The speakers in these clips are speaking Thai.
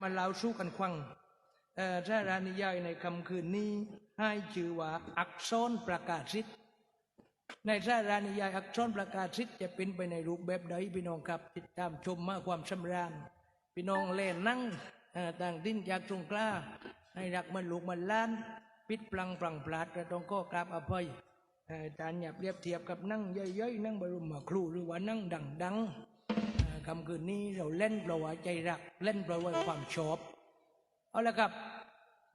มาเล่าสู้กันควังถ้ารานิยายในคำคืนนี้ ให้ชื่อว่า อักษรประกาศสิทธิ์ในสารานิยายอักษรประกาศสิทธิ์จะเป็นไปในรูปแบบใดพี่น้องครับ ติดตามชมมาความสำราญพี่น้องเล่นนั่งต่างดิ้นจากสงกล้า ให้รักมันลูกมันล้าน ปิดปลังปลังปลาดก็ต้องก็กราบอภัยอาจารย์อย่าเรียบเทียบกับนั่งเย้ยๆนั่งบรมครูหรือว่านั่งดังๆ คำคืนนี้เราเล่นเพราะว่าใจรัก เล่นเพราะว่าความชอบ เอาละครับ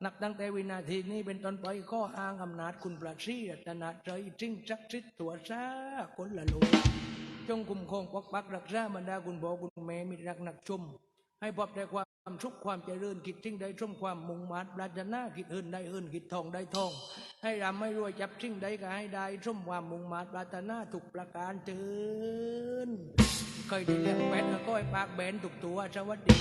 นับตั้งแต่วินาทีนี้เป็นต้นไปข้ออ้างอำนาจคุณประชีตนาใจจริงจักชิดตัวซาคนละโลจงคุ้มครองปกปักรักษาบรรดาคุณพ่อคุณแม่มิตรรักนักชมให้พบแต่ความ สุขความเจริญกิจริงได้ชมความมุ่งมัดปรารถนากิจเอินได้เอินกิจทองได้ทอง ให้รำให้รวยจับชิงได้ก็ให้ได้ชมความมุ่งมัดปรารถนาถูกประการเถินเคยได้เลี้ยงแบนก็ก้อยปากแบนถูกตัวสวัสดี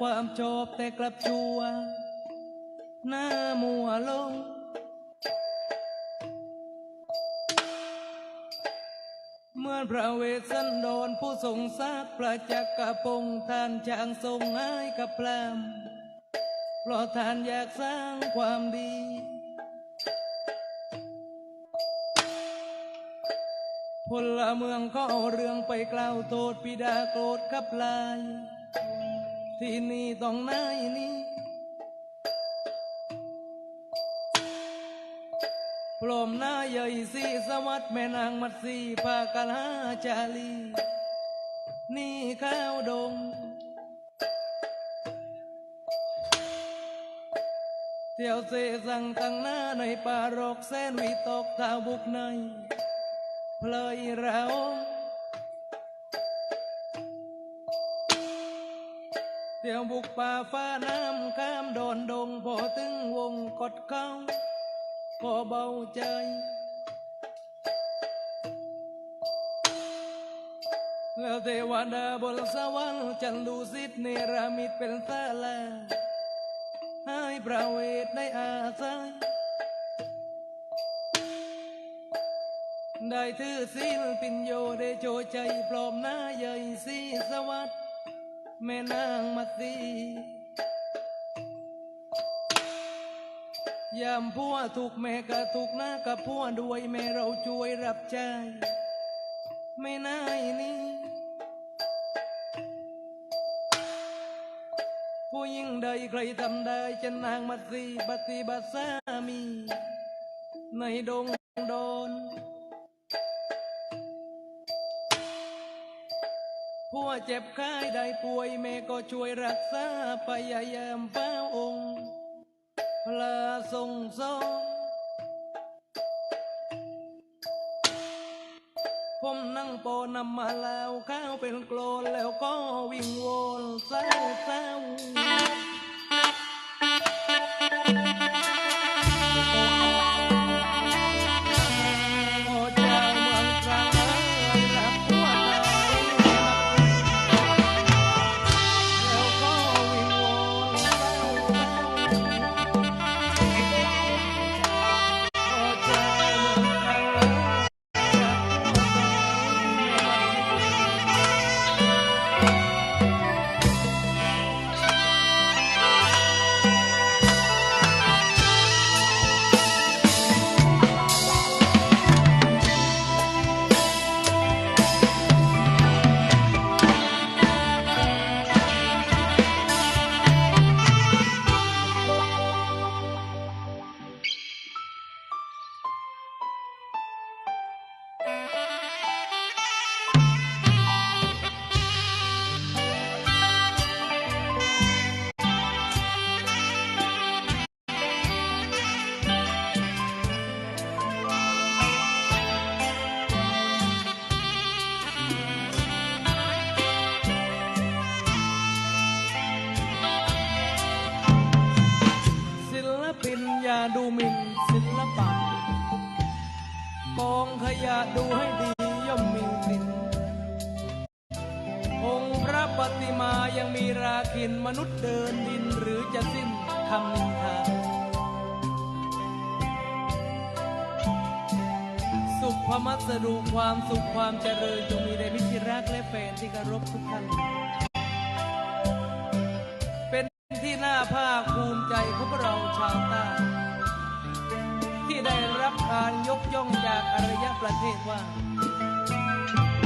ความชอบแต่กลับชัว หน้ามัวลงเมื่อพระเวสสันดรผู้ทรงซากพระจักกระพงท่านจางทรงให้กับพรามเพราะท่านอยากสร้างความดีพลเมืองก็เอาเรื่องไปกล่าวโทษปิดาโกรธขับลาย ที่นี่ต้องนายนี้พรมหน้าใหญ่สีสวัสดแม่นางมัดสีภากลาจาลี นี่ข้าวดง เที่ยวเสสั่งตั้งหน้าในป่ารกแสนวิตกทาบุกในเพลยเรา ที่ยวบุกป่าฟ้าน้ำข้ามโดอนดงพอถึงวงกดเข้าพอเบาใจแล้วเทวดาบนสวรรค์จันดูสิทเนรมิตเป็นตาลาให้ประเวทได้อาศัยได้ถือศีลปิญโยได้โจใจปลอมหน้าใหญ่สีสวัสด แม่นางมัตสียามพัวถูกแม่กะถูกหน้ากับพัวด้วยแม่เราช่วยรับใจไม่นายนี้ผู้ยิ่งใดใครทำได้จะนางมัตสีปฏิบัติสามี ในดงดอน ผัวเจ็บไข้ได้ป่วยแม่ก็ช่วยรักษาพยายามเฝ้าองค์พลาทรงสองผมนั่งโปนำมาแล้วข้าวเป็นโกลนแล้วก็วิ่งวนเศร้าเศร้า ความสุขความเจริญจงมีแด่มิตรที่รักและแฟนที่เคารพทุกท่าน เป็นที่น่าภาคภูมิใจของพวกเราชาวใต้ที่ได้รับการยกย่องจากอารยประเทศว่า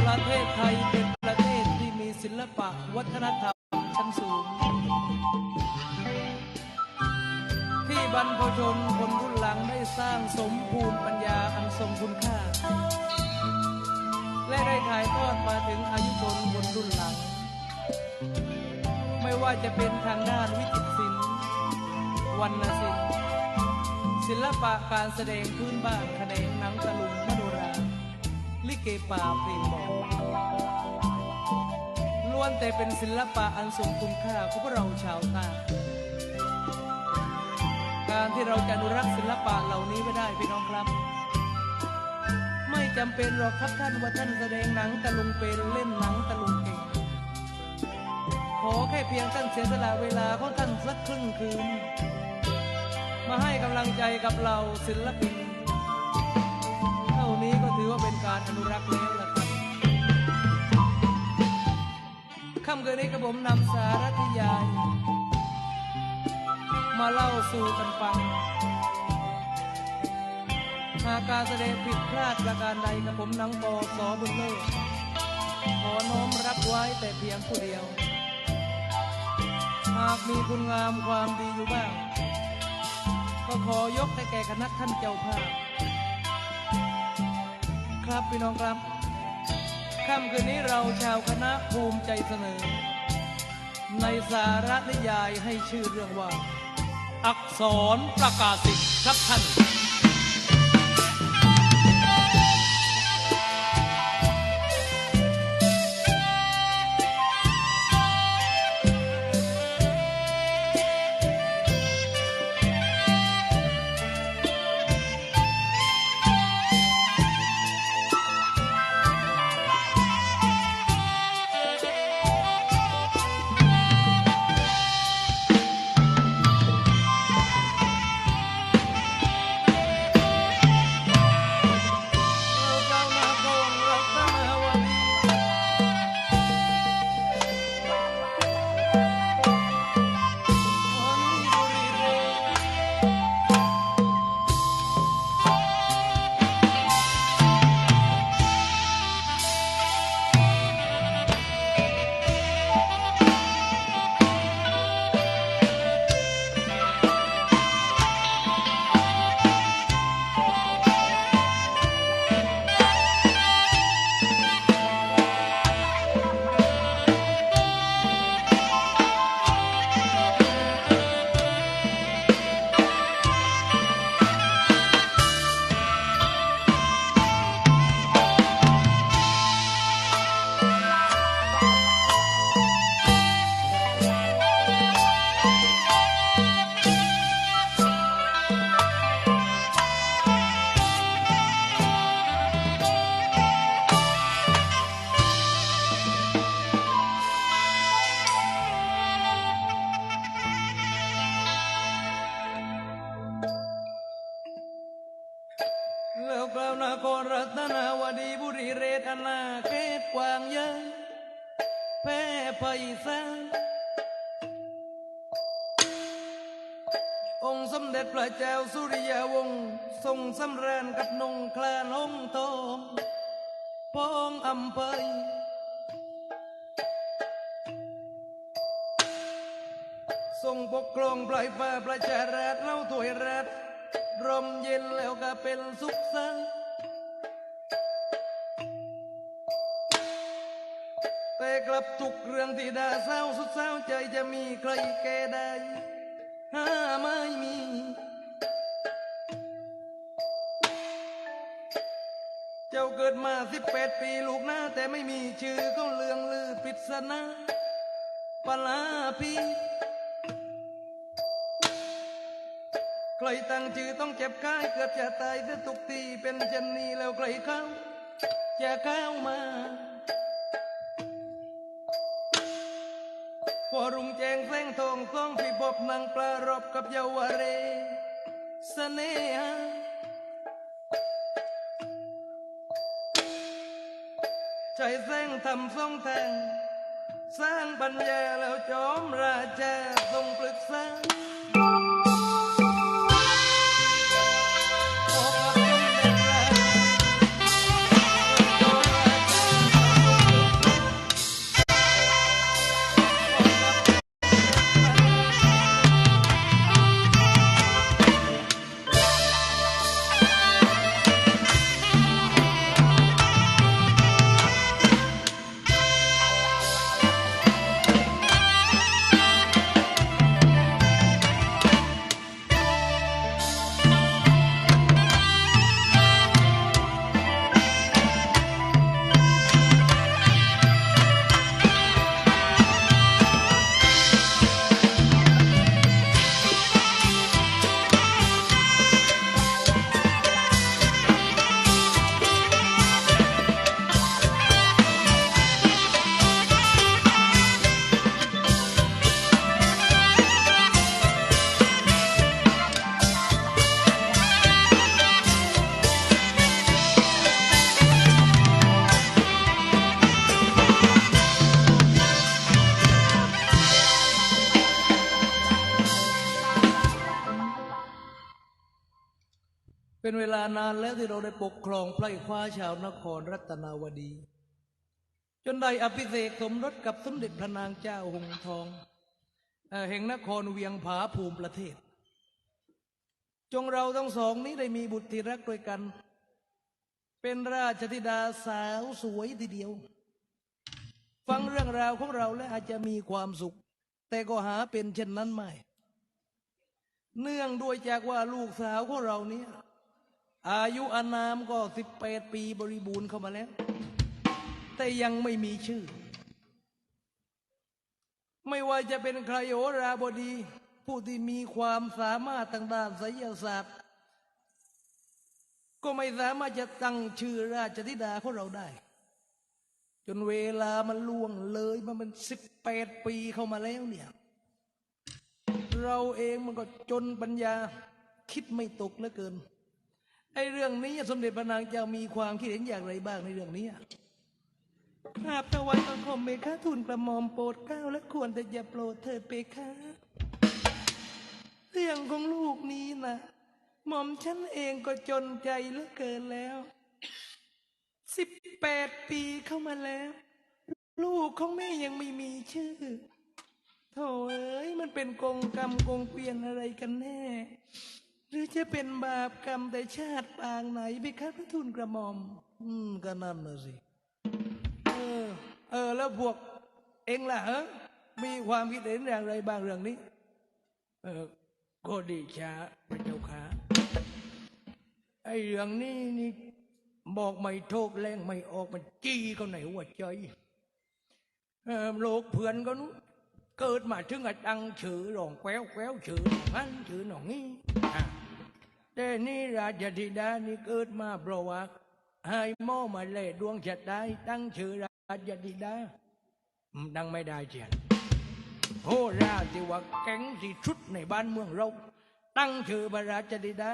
ประเทศไทยเป็นประเทศที่มีศิลปะวัฒนธรรมชั้นสูง ที่บรรพชนคนรุ่นหลังได้สร้างสมภูมิปัญญาอันทรงคุณค่า และได้ถ่ายทอดมาถึงอายุชนคนรุ่นหลัง ไม่ว่าจะเป็นทางด้านวิจิตรศิลป์วรรณศิลป์ศิลปะการแสดงพื้นบ้านแขนงหนังตะลุงมโนราลิเกป่าเพลงบอกล้วนแต่เป็นศิลปะอันทรงคุณค่าของพวกเราชาวใต้การที่เราจะอนุรักษ์ศิลปะเหล่านี้ไว้ได้พี่น้องครับ ไม่จำเป็นหรอกครับท่านว่าท่านแสดงหนังตะลุงเป็นเล่นหนังตะลุงเก่งขอแค่เพียงท่านเสียสละเวลาของท่านสักครึ่งคืน มาให้กำลังใจกับเราศิลปิน เท่านี้ก็ถือว่าเป็นการอนุรักษ์แล้วล่ะครับค่ำคืนนี้กระผมนำสารธยาย มาเล่าสู่กันฟัง หากการแสดงผิดพลาดประการใดกระผมนังปอสอบุญเลิศขอน้อมรับไว้แต่เพียงผู้เดียว หากมีคุณงามความดีอยู่บ้าง ก็ขอยกให้แก่คณะท่านเจ้าภาพ ครับพี่น้องครับ ค่ำคืนนี้เราชาวคณะภูมิใจเสนอ ในสาระนิยายให้ชื่อเรื่องว่า อักษรประกาศสิทธิ์ครับท่าน องค์สมเด็จพระเจ้าสุริยาวงศ์ทรงสำราญกับนงแคลนหงทองพองอำเภยทรงปกครองปล่อยฟ้าประชาราชเล่าถวยรัฐรมเย็นแล้วก็เป็นสุขสันต์ ลับทุกเรื่องที่ดาเศร้าสุดเศร้าใจจะมีใครแก้ได้หาไม่มีเจ้าเกิดมาสิบแปดปีลูกหน้า แต่ไม่มีชื่อก็เลืองลือปริศนาปลาพีใครตั้งชื่อต้องเจ็บกายเกือบจะตายถ้าทุกทีเป็นเช่นนี้แล้วใครเข้าจะเข้ามา พอรุ่งแจงแสงทองต้องพี่พบนางปลารบกับเยาวเรเน่หใจแสงทำทรงแทงสร้างปัญญาแล้วจอมราชาทรงปรึกษา ได้ปกครองไพร่คว้าชาวนครรัตนาวดี จนได้อภิเษกสมรสกับสมเด็จพระนางเจ้าหงทองแห่งนครเวียงผาภูมิประเทศ จงเราทั้งสองนี้ได้มีบุตรที่รักด้วยกัน เป็นราชธิดาสาวสวยทีเดียว ฟังเรื่องราวของเราแล้วอาจจะมีความสุข แต่ก็หาเป็นเช่นนั้นไม่ เนื่องด้วยจากว่าลูกสาวของเรานี่ย อายุอานามก็สิบแปดปีบริบูรณ์เข้ามาแล้ว แต่ยังไม่มีชื่อ ไม่ว่าจะเป็นใครโหราบดี ผู้ที่มีความสามารถทางด้านไสยศาสตร์ ก็ไม่สามารถจะตั้งชื่อราชธิดาของเราได้ จนเวลามันล่วงเลยมาเป็นสิบแปดปีเข้ามาแล้วเนี่ย เราเองมันก็จนปัญญาคิดไม่ตกเหลือเกิน ไอ้เรื่องนี้สมเด็จพระนางเจ้ามีความคิดเห็นอย่างไรบ้างในเรื่องนี้กราบถวายบังคมเมฆาทูลกระหม่อมโปรดเกล้าและควรแต่อย่าโปรดเถิดเปคะเรื่องของลูกนี้นะหม่อมฉันเองก็จนใจเหลือเกินแล้วสิบแปดปีเข้ามาแล้ว ลูกของแม่ยังไม่มีชื่อโถเอ้ยมันเป็นกงกรรมกงเกวียนอะไรกันแน่ หรือจะเป็นบาปกรรมแต่ชาติปางไหนไปครับพระทูลกระหม่อม อืมก็นั่นนะสิ เออ เออ แล้วพวก เองล่ะเออมีความคิดเห็นอย่างไรบ้างเรื่องนี้ เออก็ดีช้าพระเจ้าค่ะไอ้เรื่องนี้นี่บอกไม่โทกแรงไม่ออกมันจี้เขาไหนหัวใจเออโลกเพื่อนก็นู้เกิดมาถึงกับตั้งชื่อหลงแควแคววชื่อหนองนั้นชื่อหนองนี้อะ แต่นี่ราชธิดานี่เกิดมาเพราะว่าให้หม้อมาเล่ดวงชะตาให้ตั้งชื่อราชธิดาดังไม่ได้เจียนโหราที่ว่าแก๊งที่ชุดในบ้านเมืองเรา ตั้งชื่อพระราชธิดา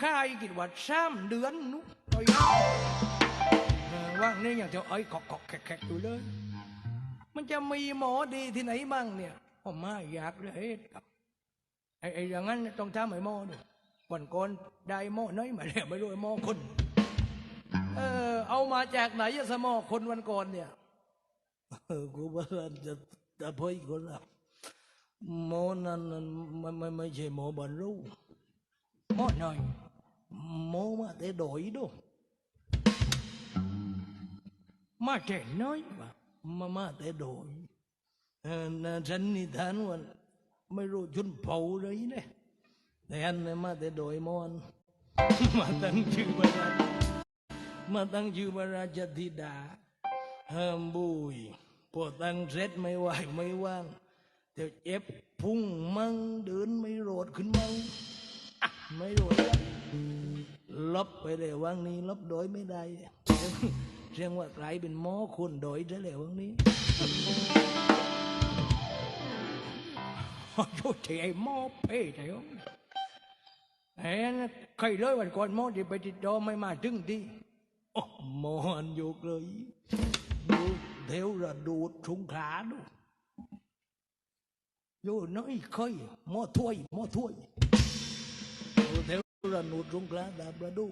ข้ายกิดว่าสามเดือนนู้นไอ้เออว่างนี่อย่างเดียวไอ้ขอกขอกแขกแขกอยู่เลย มันจะมีหมอดีที่ไหนมั่งเนี่ยผมไม่อยากเลยครับไอ้ไอ้อย่างนั้นต้องทำไอ้หมอดูวั นก่อนได้หมอน้อยมาแล้วไม่รู้ไอ้หมอคน เออ เอามาจากไหนอะสมอคนวันก่อนเนี่ยเออกูว่าจะจะพ่อยคนละหมอนั้นนั้นไม่ไม่ไม่ใช่หมอบรรลุหมอหน่อยหมอมาแต่ดอยดูมาแต่น้อยว่ะมามาแต่ดอยเออนะฉันนิทานว่าไม่รู้ชุนเผาเลยเนี่ย แต่อันเนี่ยมาแต่โดยมอนมาตั้งชื่อว่ามาตั้งชื่อว่าราชธิดาห้ามบุยพอตั้งเสร็จไม่ไหวไม่ว่างเดี๋ยวเจ็บพุ่งมั่งเดินไม่โรดขึ้นมั่งไม่โรดลบไปเลยวังนี้ลบโดยไม่ได้เรียกว่ากลายเป็นหมอคนโดยได้เลยวังนี้โอ้ยเฉยหมอเพ่เฉย ไอ้นั่นใครเลยวันก่อนหมอที่ไปติดดอไม่มาถึงที่โอ้หมอหันยกเลยดูเทวระดูดสงขลาดูโยน้อยเคยหมอถ้วยหมอถ้วยดูเทวระดูดสงขลาดาบระดู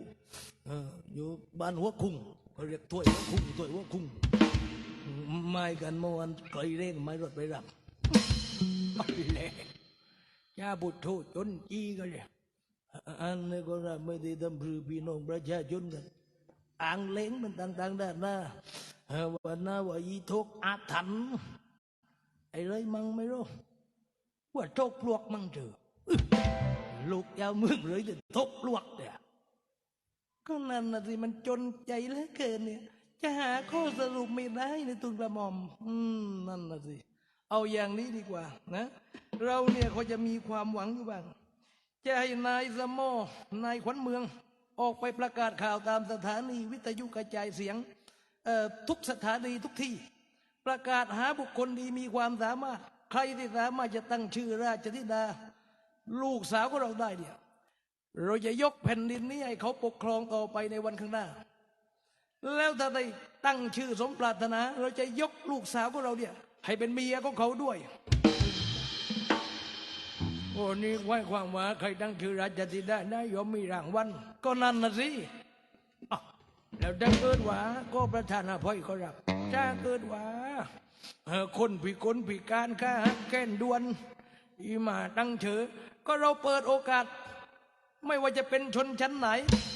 เอออยู่บ้านหัวคุ้งเขาเรียกถ้วยหัวคุ้งถ้วยหัวคุ้งไม่กันเมื่อวันเคยเร่งไม่รถไปรับเอาแหละยาบุตรโทษจนจีกันเลย อันนี้ก็รับไม่ได้ทำพรือพี่น้องประชาชนกันอ่างเล้งมันต่างๆด้นหน้าเออวันน้าว่าอีทกอาถรรพ์ไอ้เลยมังไม่รู้ว่าทกปลวกมั่งเจอะลูกยาวมืองเลยจะทกปลวกเนี่ยก็นั่นนะสิมันจนใจเหลือเกินเนี่ย จะหาข้อสรุปไม่ได้ในตุนกระหม่อม อืมนั่นนะสิเอาอย่างนี้ดีกว่า นะ เราเนี่ยเขาจะมีความหวังอยู่บ้าง จะให้นายสมอนายขวัญเมือง ออกไปประกาศข่าวตามสถานีวิทยุกระจายเสียงทุกสถานีทุกที่ ประกาศหาบุคคลดีมีความสามารถ ใครที่สามารถจะตั้งชื่อราชธิดา ลูกสาวของเราได้เนี่ยเราจะยกแผ่นดินนี้ให้เขาปกครองต่อไปในวันข้างหน้า แล้วถ้าได้ตั้งชื่อสมปรารถนา เราจะยกลูกสาวของเราเนี่ยให้เป็นเมียของเขาด้วย โอนี่ไว้ความว่าใครตั้งชื่อราชธิดาได้ยอมมีรางวัลก็นั่นนะสิแล้วถ้าเกิดว่าก็ประธานอภัยเขารับถ้าเกิดว่าเออคนพิกลพิการข้าแก้นดวนอีมาตั้งเฉอก็เราเปิดโอกาส ไม่ว่าจะเป็นชนชั้นไหน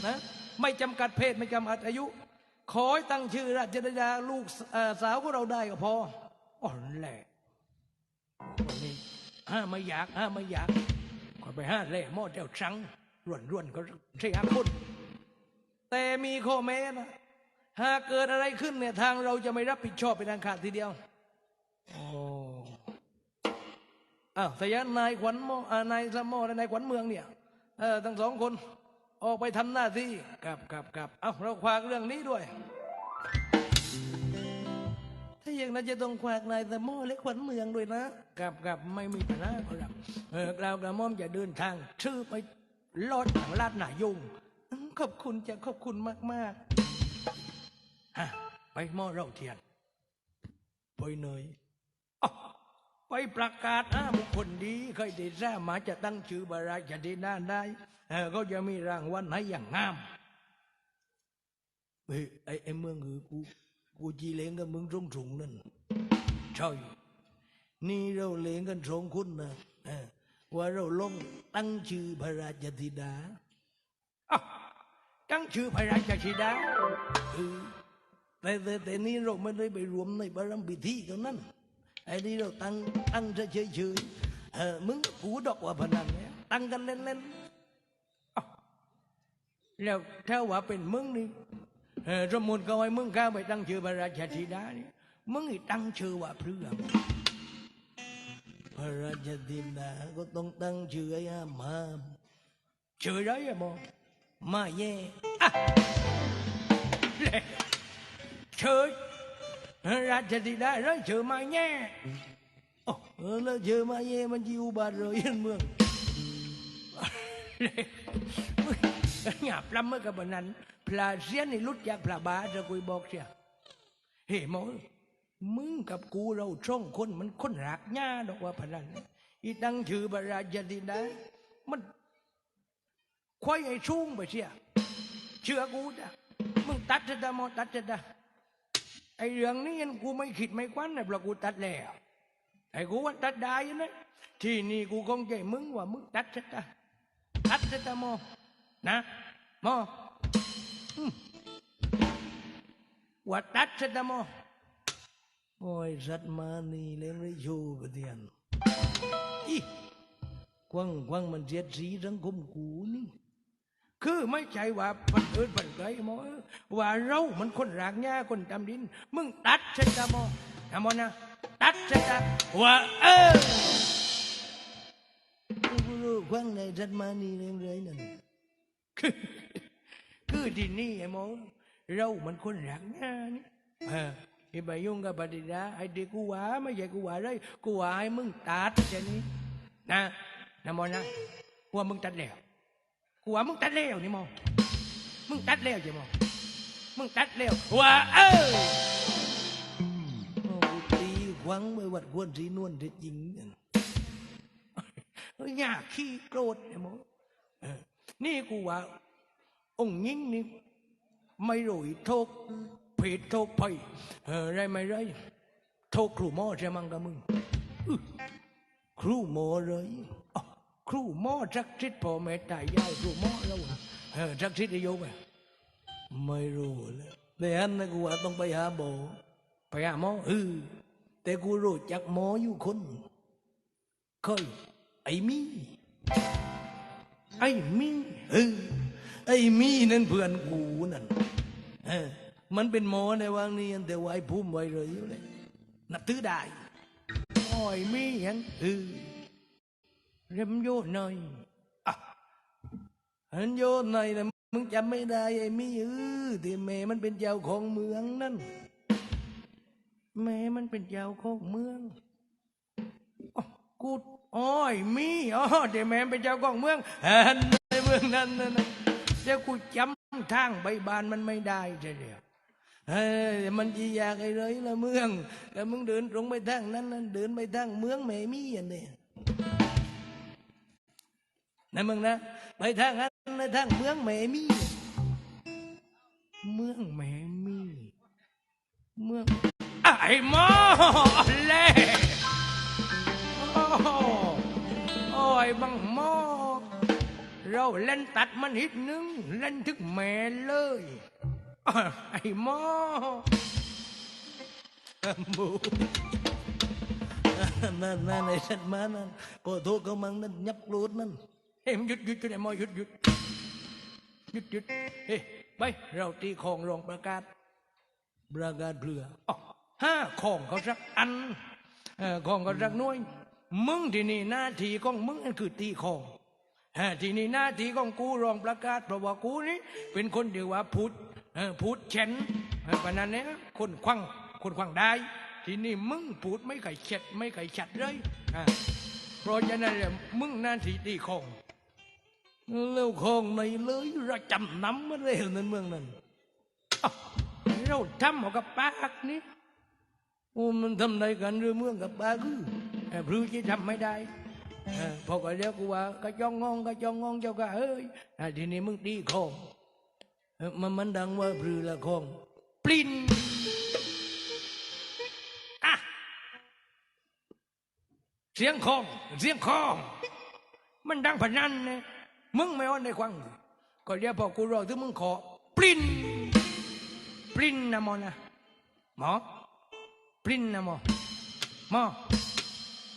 นะไม่จำกัดเพศไม่จำกัดอายุ ขอให้ตั้งชื่อราชธิดาลูกสาวของเราได้ก็พออ่อนแหละวันนี้ ห้าไม่อยากห้าไม่อยากขอไปห้าเล่หม้อเจ้าชังร่วนร่วนก็ใช่ห้าคนแต่มีข้อแม้นะหากเกิดอะไรขึ้นเนี่ยทางเราจะไม่รับผิดชอบเป็นอันขาดทีเดียวโอ้อ้าวสยานายขวัญโมอนายสมโมและนายขวัญเมืองเนี่ยเออทั้งสองคน ออกไปทำหน้าที่กับกับกับเอาเราควากเรื่องนี้ด้วย นั้นจะต้องควากนายสมโมและขวัญเมืองด้วยนะกับกับไม่มีปัญหาครับเออกล่าวกระหม่อมจะเดินทางชื่อไปลอดทางลาดหนายุงอืมขอบคุณจะขอบคุณมากมากๆฮะไปหม้อเราเทียน ไปเนยอ้าวไปประกาศห้าบุคคลดีเคยได้ทราบมาจะตั้งชื่อบาราชดีนานได้เออก็จะมีรางวัลให้อย่างงามเฮ้ยไอ้ไอ้เมืองอือกู กูจีเลงกับมึงตรงถุงนั่นใช่นี่เราเลงกันสองคนนะเออว่าเราลงตั้งชื่อพระราชธิดาอ้าวตั้งชื่อพระราชธิดาเออแต่แต่แต่นี่เราไม่ได้ไปรวมในบารมีพิธีกันนั่นไอ้นี่เราตั้งตั้งเฉยเฉยเออมึงกูดอกว่าพนันเนี่ยตั้งกันเล่นเล่นๆอ้าวแล้วถ้าว่าเป็นมึงนี่ เออสมมุติเขาให้มึงเข้าไปตั้งชื่อพระราชธิดานี่มึงอีตั้งชื่อว่าเพื่อพระราชธิดาก็ต้อ งตั้งชื่อไอ้อามามชื่ออะไรอะมอมาแย่อะ chơi ra cho đi đã rồi chờ mai nhé Ồ, ờ, là chờ mai nhé mà chịu bà rồi yên mương nhà plăm mới cả bà nắn pla riêng này lút จาก pla bá จะคุยบอกเสียเฮ้มอมึงกับกูเราช่องคนมันคนรักหญ้าดอกว่าพนันอีตั้งชื่อบราจดินได้มันควายไอ้ชุ่งไปเสียเชื่อกูจ้ะมึงตัดจะได้มอตัดจะได้ไอ้เรื่องนี้ยันกูไม่คิดไม่ควันเลยเพราะกูตัดแล้วไอ้กูว่าตัดได้ยันะที่นี่กูคงใจมึงว่ามึงตัดซะตะตัดซะตะโม นะโมว่าตัดซะตโมโอ้ยสัตมานี่เลี้ยงได้โชว์กันเดียนอีกวางกวางมันเสียดสีสังคมกูนี่คือไม่ใช่ว่าปันเอิดปันไกลมอว่าเรามันคนรากหญ้าคนจำดิน มึงตัดเสร็จแล้วหมนะหมนะตัดเสร็จแล้วว่าเออกูรู้ควังใน คือคือที่นี่ไอ้หมอเรามันคนรากหญ้านี่เออไอ้ใบยุ่งกับปฏิดาไอ้เด็กกูว่าไม่ใช่กูว่าเลยกูว่าให้มึงตัดเช่นนี้นะนะหมอนะว่ามึงตัดแล้วกูว่ามึงตัดเล้วนี่มองมึงตัดเล้วใช่มองมึงตัดเล้วว่าเออโอ้กูตีหวังไปวัดควรสีนวลที่จริงเนี่ยเฮ้ยอยากขี้โกรธเนี่ยมองเออ นี่กูว่า องค์ยิ่งนี่ไม่รู้โทษผิดทษภัยเออไรไม่ไรโทษครูหมอใช่มั้งกับมึงครูหมอเลยครูหมอจักชิดพ่อแม่ตายยายครูหมอแล้วเออจักชิดอายุไปไม่รู้เลยแต่อันนั้นกูว่าต้องไปหาหมอไปหาหมอเออแต่กูรู้จักหมออยู่คนเคยไอ้มี ไอ้มีเออไอ้มี่นั่นเพื่อนกูนั่นเออมันเป็นหมอในวังนี้แต่ว่าไอ้พุ่มไว้เลยอยู่เลยนับถือได้โอ้ยมีเห็นเออเรมโยหน่อยอะเห็นโยหน่อยนะมึงจำไม่ได้ไอ้มีเออที่แม่มันเป็นเจ้าของเมืองนั่นแม่มันเป็นเจ้าของเมือง กูอ้อยมีอ๋อเดี๋ยวแม่เป็นเจ้าของเมืองเห็นในเมืองนั้นนะนเดี๋ยวกูจำทางใบบานมันไม่ได้เดียวเฮ้ยมันจีอยากไอ้เลยละเมืองแล้วมึงเดินตรงไปทางนั้นนั่นเดินไปทางเมืองแม่มีอันเนี้ยนะมึงนะไปทางนั้นในทางเมืองแม่มีเมืองแม่มีเมืองไอ้หมอเล่ โอ้โหโอ้ยบังหมอเราเล่นตัดมันนิดนึง เล่นทึกแม่เลยอะไอ้หมอบูนั่นนั่นไอ้สัตว์มานั่นก็โทษเขามังนั่นยับรูดนั่นเฮ้ยหยุดหยุดหยุดไอ้หมอหยุดหยุดหยุดหยุดเฮ้ยไปเราตีของรองประกาศประกาศเพื่ออ๋อห้าของเขาสักอันเออของเขาสักหน้วย มึงที่นี่หน้าที่ของมึงนั่นคือตีของฮะที่นี่หน้าที่ของกูรองประกาศเพราะว่ากูนี่เป็นคนเดียวว่าพูดพูดเช่นเออปานนั้นเนี่ยคนควังคนควังได้ ที่นี่มึงพูดไม่ไข่เช็ดไม่ไข่ชัดเลยเพราะฉะนั้นเนี่ยมึงหน้าที่ตีของแล้วของในเลยระจำนำมาเร็วนั่นเมืองนั่นเราทำเอากับปากนี่มันทำได้กันเรื่องเมืองกับบาคือ พรือจะทำไม่ได้เออพอก็เรียกกูว่าก็จองงองก็จองงองเจ้าก็เอ้ยทีนี้มึงตีขงมันมันดังว่าพรือละขงปลิ้นอะเสียงของเสียงของมันดังพนันเนี่ยมึงไม่อ้อนในควังก็เรียกพอกูรอถึงมึงขอปลิ้นปลิ้นนะมอนะหมอปลิ้นนะหมอหมอ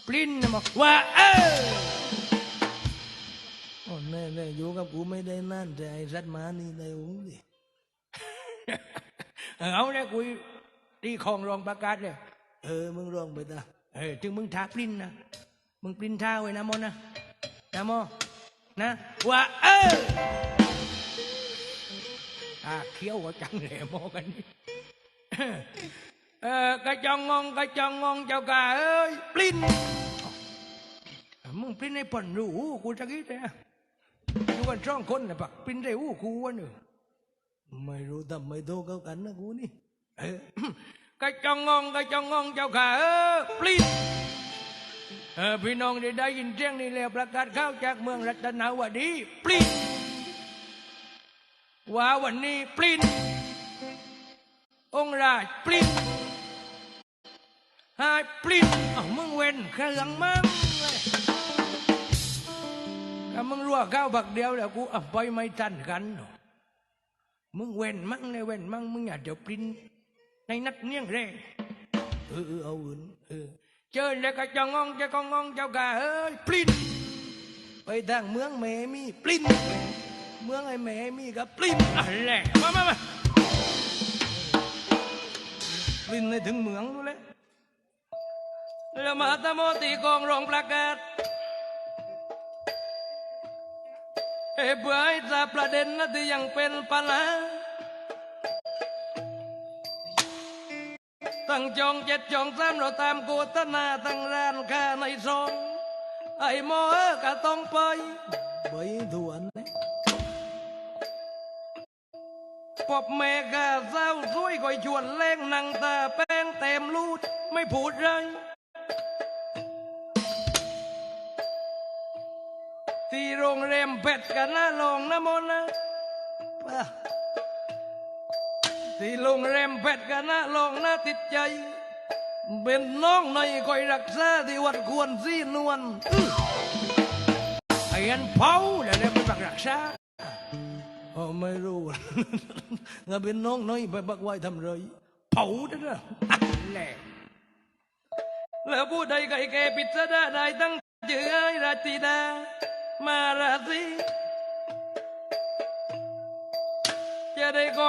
ปลิ้นนะหมอว่าเออโอ้แน่แน่อยู่กับกูไม่ได้นั่นแต่ไอ้สัตว์หมานี่ได้อุ้งดิเอาเนี่ยกูตีของรองประกาศเลยเออมึงร้องไปตาเออถึงมึงทาปลิ้นนะมึงปลิ้นท่าไว้นะโมนะนะโมนะว่าเอออ่าเคี้ยวก็จังเลยโมกันนี่เออกระจองงองกระจองงองเจ้ากาเอ้ยปลิ้นอะ มึงปลิ้นให้ผ่อนรู้กูจะคิดเนะอยู่กันสองคนนะปักปลิ้นได้หูกูวะเนี่ยไม่รู้ทำไมโทษเขากันนะกูนี่เออกระจองงองกระจองงองเจ้าขาเออปลิ้นเออพี่น้องได้ได้ยินเสียงนี่แล้วประกาศเข้าจากเมืองรัตนาวดีปลิ้นว่าวันนี้ปลิ้นองราชปลิ้นหายปลิ้นอ้ามึงเว้นเครื่องมึง ถ้ามึงรั่วเข้าบักเดียวแล้วกูอะไปไม่ทันกันมึงเว้นมั่งเลยเว้นมั่งมึงอย่าเดี๋ยวปลิ้นในนัดเนียงเร่เออเออเอาอื่นเออเจอแล้วก็จององจะกองงองเจ้ากาเอ้ยปลิ้นไปทางเมืองแม่มีปลิ้นเมืองไอ้แม่มีกับปลิ้นอะไรมามามาปลิ้นในถึงเมืองดูเลยแล้วมาตะโมตีกองรองประกาศ เอ้เบื่อให้ทราบประเด็นนะที่ยังเป็นปัญหาตั้งจองเจ็ดจองสามเราตามโกตนาตั้งร้านค้าในซองไอ้หมอเออก็ต้องไปใบถวนนะปอบแม่กาเศร้าสวยก่อยชวนเล่งนังตาแป้งเต็มรูดไม่พูดเลย รงแรมเป็ดกันนะลองนะมนนะป่ะที่โรงแรมเป็ดกันนะลองนะติดใจ เป็นน้องในคอยรักษาที่วัดควรสีนวลไอ้ยันเผาเดี๋ยวเรียกไปบักรักษาอ๋อไม่รู้งาเป็นน้องน้อยไปบักไว้ทำไรเผาด้อแหละแล้วผู้ใดก็ให้แกปิดซะได้ได้ตั้งเจือไอ้ราตรีดา มาราศีจะได้ก